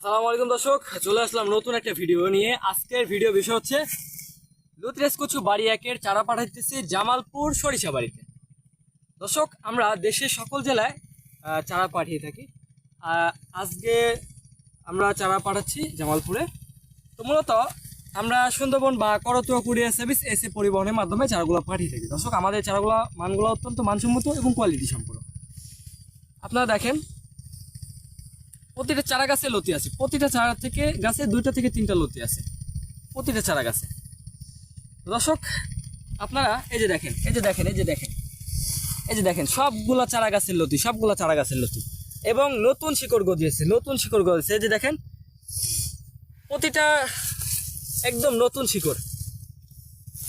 আসসালামু আলাইকুম দর্শক, চলে আসলাম নতুন একটা ভিডিও নিয়ে। আজকের ভিডিও বিষয় হচ্ছে লুতরেস কচু বাড়ি একের চারা পাঠাইতেছি জামালপুর সরিষা বাড়িতে। দর্শক, আমরা দেশের সকল জেলায় চারা পাঠিয়ে থাকি। আজকে আমরা চারা পাঠাচ্ছি জামালপুরে। তো মূলত, আমরা সুন্দরবন বা করতোয়া কুরিয়ার সার্ভিস এসে পরিবহনের মাধ্যমে চারাগুলো পাঠিয়ে থাকি। দর্শক, আমাদের চারাগুলো, মানগুলো অত্যন্ত মানসম্মত এবং কোয়ালিটি সম্পূর্ণ। আপনারা দেখেন প্রতিটা চারা গাছে লতি আছে। প্রতিটা চারা থেকে গাছে দুইটা থেকে তিনটা লতি আছে। প্রতিটা চারা গাছে। দর্শক, আপনারা এই যে দেখেন, এই যে দেখেন, এই যে দেখেন, এই যে দেখেন, সবগুলা চারা গাছের লতি, সবগুলা চারা গাছের লতি। এবং নতুন শিকড় গজিয়েছে, নতুন শিকড় গজিয়েছে। এই যে দেখেন, প্রতিটা একদম নতুন শিকড়।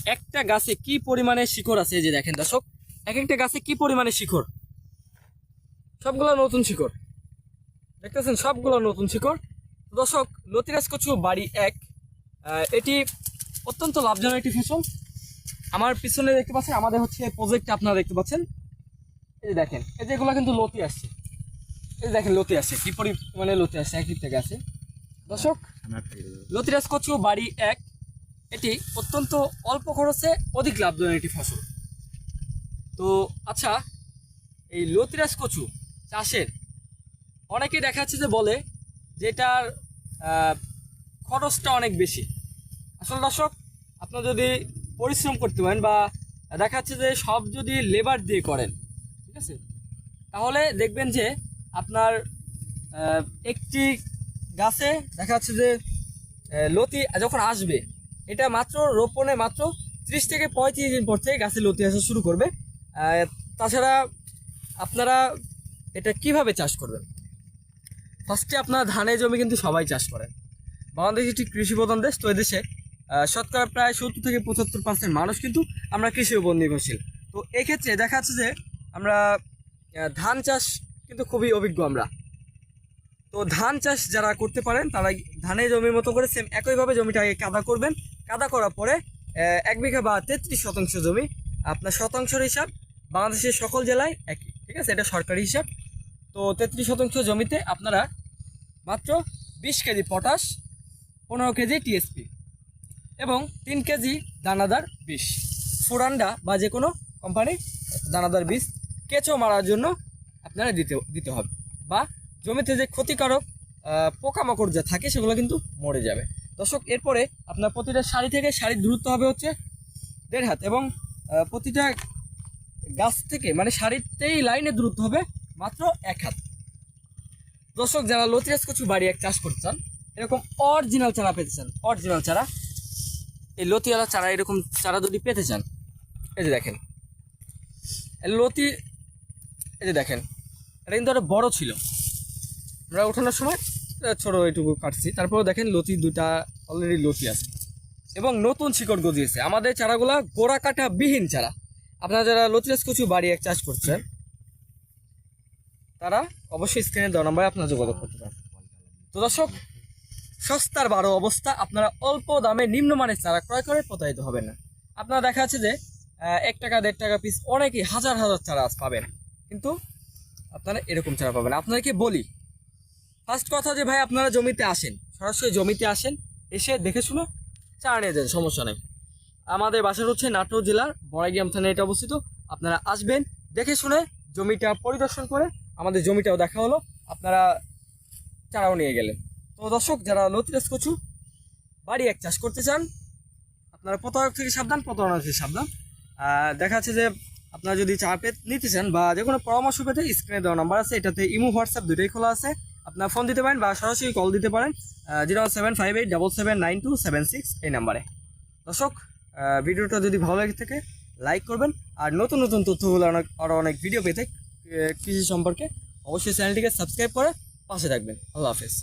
একটা গাছে কি পরিমাণে শিকড় আছে? এই যে দেখেন দর্শক, এক একটা গাছে কি পরিমাণে শিকড়? সবগুলো নতুন শিকড়। দেখতেছেন সবগুলো নতুন শিকড়। দর্শক, লতিরাজ কচু বাড়ি এক। এটি অত্যন্ত লাভজনক একটি ফসল। আমার পিছনে দেখতে পাচ্ছেন, আমাদের হচ্ছে প্রজেক্টটা আপনারা দেখতে পাচ্ছেন। এই যে দেখেন, এই যে এগুলো কিন্তু লতি আসছে। এই যে দেখেন লতি আসছে, কি পরিমাণে লতি আসছে, এক থেকে আছে দর্শক, লতিরাজ কচু বাড়ি এক। এটি অত্যন্ত অল্প খরচে অধিক লাভজনক একটি ফসল। তো আচ্ছা এই লতিরাজ কচু চাষের অনেকে দেখা যাচ্ছে যে বলে যে এটার খরচটা অনেক বেশি। আসলে দর্শক, আপনার যদি পরিশ্রম করতে পারেন বা দেখা যাচ্ছে যে সব যদি লেবার দিয়ে করেন, ঠিক আছে? তাহলে দেখবেন যে আপনার একটি গাছে দেখা যাচ্ছে যে লতি যখন আসবে, এটা মাত্র রোপণে মাত্র ত্রিশ থেকে পঁয়ত্রিশ দিন পর থেকে গাছে লতি আসা শুরু করবে। তাছাড়া আপনারা এটা কীভাবে চাষ করবেন? ফার্স্টে আপনার ধানের জমি কিন্তু সবাই চাষ করেন। বাংলাদেশ একটি কৃষি প্রধান দেশ, তো এদেশে শতকরা প্রায় সত্তর থেকে পঁচাত্তর পার্সেন্ট মানুষ কিন্তু আমরা কৃষির উপর নির্ভরশীল। তো এক্ষেত্রে দেখা যাচ্ছে যে আমরা ধান চাষ কিন্তু খুবই অভিজ্ঞ আমরা। তো ধান চাষ যারা করতে পারেন তারা ধানের জমির মতো করে সেম একইভাবে জমিটাকে কাদা করবেন। কাদা করার পরে এক বিঘা বা তেত্রিশ শতাংশ জমি আপনার শতাংশের হিসাব বাংলাদেশের সকল জেলায় একই, ঠিক আছে? এটা সরকারি হিসাব। তো তেত্রিশ শতাংশ জমিতে আপনারা মাত্র বিশ কেজি পটাশ, পনেরো কেজি টিএসপি এবং তিন কেজি দানাদার বিষ। ফুরান্ডা বা যে কোনো কোম্পানি দানাদার বীজ কেঁচো মারার জন্য আপনারা দিতে দিতে হবে বা জমিতে যে ক্ষতিকারক পোকামাকড় যা থাকে সেগুলো কিন্তু মরে যাবে। দর্শক, এরপরে আপনার প্রতিটা শাড়ি থেকে শাড়ির দূরত্ব হবে হচ্ছে দেড় হাত এবং প্রতিটা গাছ থেকে মানে শাড়িতেই লাইনের দূরত্ব হবে মাত্র এক হাত। দর্শক, যারা লতিরাজ কচু বাড়ি এক চাষ করতে চান, এরকম অরিজিনাল চারা পেতে চান অরিজিনাল চারা। এই লতিওয়ালা চারা এরকম চারা যদি পেতে চান, এই যে দেখেন লতি, এই যে দেখেন, এটা কিন্তু একটা বড়ো ছিল। আমরা ওঠানোর সময় ছোটো ছোট এইটুকু কাটছি। তারপরে দেখেন লতি দুটা অলরেডি লতি আছে। এবং নতুন শিকড় গজিয়েছে। আমাদের চারাগুলা গোড়া কাটা বিহীন চারা। আপনারা যারা লতিরাজ কচু বাড়ি এক চাষ করছেন তারা অবশ্যই স্ক্রিনে দেওয়া নাম্বারে আপনারা যোগাযোগ করতে পারেন। তো দর্শক, সস্তার বারো অবস্থা, আপনারা অল্প দামে নিম্নমানের চারা ক্রয় করে প্রতারিত হবেন না। আপনারা দেখা যাচ্ছে যে এক টাকা, দেড় টাকা পিস অনেকেই হাজার হাজার চারা পাবেন। কিন্তু আপনারা এরকম চারা পাবেন আপনাদেরকে বলি ফার্স্ট কথা যে ভাই, আপনারা জমিতে আসেন, সরাসরি জমিতে আসেন, এসে দেখে শুনে চারা নিয়ে যান, সমস্যা নেই। আমাদের বাসা হচ্ছে নাটোর জেলার বড়াইগ্রাম থানায় এটা অবস্থিত। আপনারা আসবেন, দেখে শুনে জমিটা পরিদর্শন করে আমাদের জমিটাও দেখা হলো, আপনারা চারাও নিয়ে গেলেন। তো দর্শক, যারা লতিরাজ কচু বাড়ি এক চাষ করতে চান, আপনারা প্রতারক থেকে সাবধান, প্রতারণা থেকে সাবধান। দেখা যাচ্ছে যে আপনারা যদি চা পেতে নিতে চান বা যে কোনো পরামর্শ পেতে স্ক্রিনে দেওয়া নাম্বার আছে, এটাতে ইমো, হোয়াটসঅ্যাপ দুটোই খোলা আছে। আপনারা ফোন দিতে পারেন বা সরাসরি কল দিতে পারেন zero seven five eight double seven nine two seven six এই নাম্বারে। দর্শক ভিডিওটা যদি ভালো লাগে থাকে, লাইক করবেন। আর নতুন নতুন তথ্যগুলো অনেক আরও অনেক ভিডিও পেতে কৃষি সম্পর্কে অবশ্যই চ্যানেলটিকে সাবস্ক্রাইব করে পাশে থাকবেন। আল্লাহ হাফেজ।